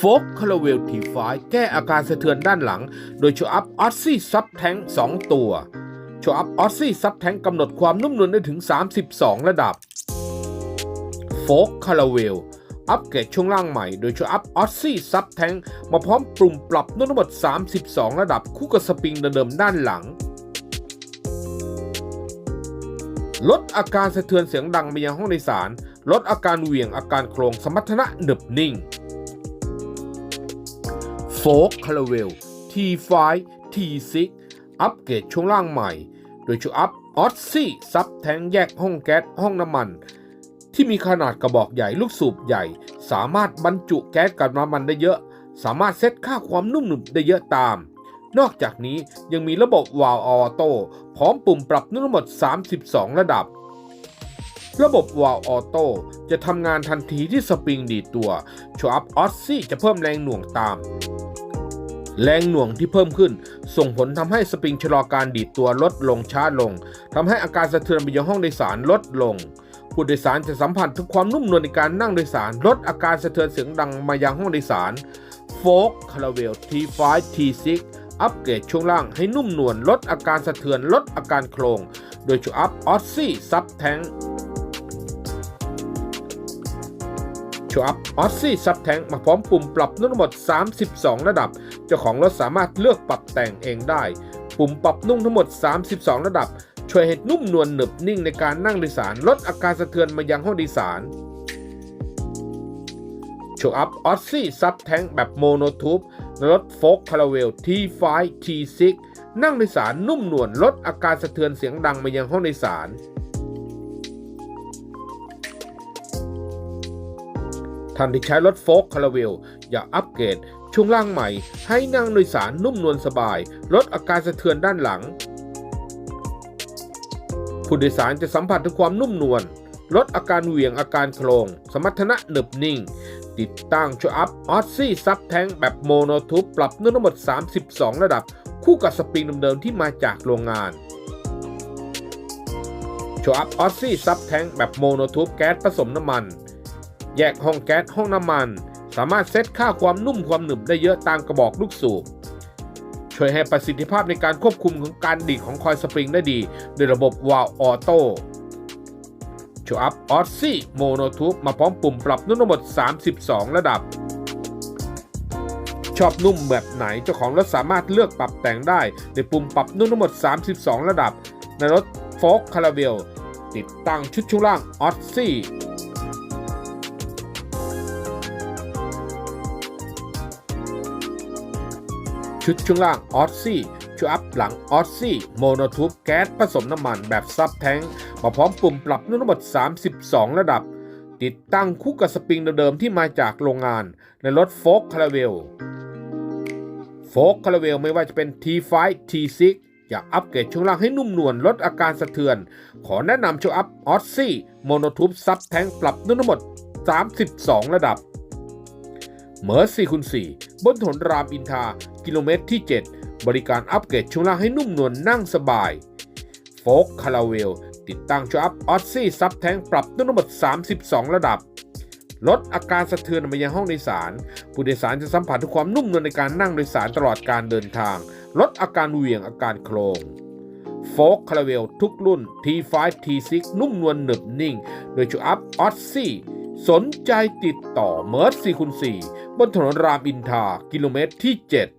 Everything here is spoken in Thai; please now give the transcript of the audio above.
โฟกคาราเวลทีไฟแก้อาการสะเทือนด้านหลัง โดยโชว์อัพออซซี่ซับแทง2ตัวโชว์อัพออซซี่ซับแทงกำหนดความนุ่มนวลได้ถึง 32 ระดับโฟกคาราเวลอัปเกรดช่วงล่างใหม่ โดยโชว์อัพออซซี่ซับแทงมาพร้อมปรุ่มปรับนุ่มทั้งหมด 32 ระดับคู่กับสปริงเดิมด้านหลังลดอาการสะเทือนเสียงดังไปยังห้องโดยสาร ลดอาการเหวี่ยงอาการโครงสมรรถนะหนึบนิ่ง โฟกคาราเวล T5 T6 อัปเกรดช่วงล่างใหม่ โดยชูอัพออ z ซี่ซับแทงแยกห้องแก๊สห้องน้ำมัน ที่มีขนาดกระบอกใหญ่ลูกสูบใหญ่ สามารถบรรจุแก๊สกับน้ำมันได้เยอะ สามารถเซตค่าความนุ่มหนึบได้เยอะตาม นอกจากนี้ยังมีระบบวาล์วออโต้พร้อมปุ่มปรับนุ่มทั้งหมด 32 ระดับ ระบบวาล์วออโต้จะทำงานทันทีที่สปริงดีดตัวโชอัพออ z ซี่จะเพิ่มแรงหน่วงตาม แรงหน่วงที่เพิ่มขึ้น ส่งผลทำให้สปริงชะลอการดีดตัวลดลงช้าลงทำให้อาการสะเทือนไปยังห้องโดยสารลดลง ผู้โดยสารจะสัมผัสถึงความนุ่มนวลในการนั่งโดยสาร ลดอาการสะเทือนเสียงดังมายังห้องโดยสารโฟกคาราเวล T5 T6 อัปเกรดช่วงล่างให้นุ่มนวลลดอาการสะเทือนลดอาการโครง โดยชูอัพออซซี่ซับแทง ชูอัพออซซี่ซับแทงมาพร้อมปุ่มปรับนุ่มทั้งหมด 32 ระดับ เจ้าของรถสามารถเลือกปรับแต่งเองได้ ปุ่มปรับนุ่มทั้งหมด 32 ระดับ ช่วยให้นุ่มนวลหนึบนิ่งในการนั่งโดยสาร ลดอาการสะเทือนมายังห้องโดยสารโชว์อัพออซซี่ซับแทงแบบโมโนทูบรถโฟกคาราเวล T5 T6 นั่งโดยสารนุ่มนวลลดอาการสะเทือนเสียงดังมายังห้องโดยสาร ท่านที่ใช้รถโฟกคาราเวลอย่าอัปเกรดช่วงล่างใหม่ ให้นั่งโดยสารนุ่มนวลสบาย ลดอาการสะเทือนด้านหลัง ผู้โดยสารจะสัมผัสถึงความนุ่มนวลลดอาการเหวี่ยงอาการโครง สมรรถนะหนึบนิ่ง ติดตั้งช่วอัพออซซี่ซับแทงแบบโมโนทูปปรับนุ่มทั้งหมด 32 ระดับ คู่กับสปริงเดิมๆที่มาจากโรงงานช่วอัพออซซี่ซับแทงแบบโมโนทูปแก๊สผสมน้ำมัน แยกห้องแก๊สห้องน้ำมัน สามารถเซตค่าความนุ่มความหนึบได้เยอะตามกระบอกลูกสูบช่วยให้ประสิทธิภาพในการควบคุมของการดีดของคอยสปริงได้ดีโดยระบบวาล์วออโต้โชว์อัพออซซี่โมโนทูบมาพร้อมปุ่มปรับนุ่มทั้งหมด 32 ระดับ ชอบนุ่มแบบไหนเจ้าของรถสามารถเลือกปรับแต่งได้ในปุ่มปรับนุ่มทั้งหมด 32 ระดับ ในรถโฟกคาราเวลติดตั้งชุดช่วงล่างออซซี่ ชุดช่วงล่างออซซี่ช่วยอัพหลังออซซี่โมโนทูบแก๊สผสมน้ำมันแบบซับแทงมาพร้อมปุ่มปรับนุ่มทั้งหมด 32 ระดับ ติดตั้งคู่กับสปริงเดิมๆที่มาจากโรงงาน ในรถโฟกคาราเวลโฟกคาราเวลไม่ว่าจะเป็น T5 T6 อยากอัปเกรดช่วงล่างให้นุ่มนวลลดอาการสะเทือน ขอแนะนำช่วยอัพออซซี่โมโนทูบซับแทงปรับนุ่มทั้งหมด 32 ระดับเมอร์4คูณ4บนถนนรามอินทรา กิโลเมตรที่ 7 บริการอัปเกรดช่วงล่างให้นุ่มนวลนั่งสบายโฟกคาราเวลติดตั้งช่วอัพออซซี่ซับแทงปรับนุ่มทั้งหมด 32 ระดับ ลดอาการสะเทือนมายังห้องโดยสาร ผู้โดยสารจะสัมผัสถึงความนุ่มนวลในการนั่งโดยสารตลอดการเดินทาง ลดอาการเหวี่ยงอาการโครงโฟกคาราเวลทุกรุ่น T5 T6 นุ่มนวลหนึบนิ่ง โดยชูอัพออซซี่สนใจติดต่อเมิร์ด4คูณ4บนถนนรามอินทา กิโลเมตรที่ 7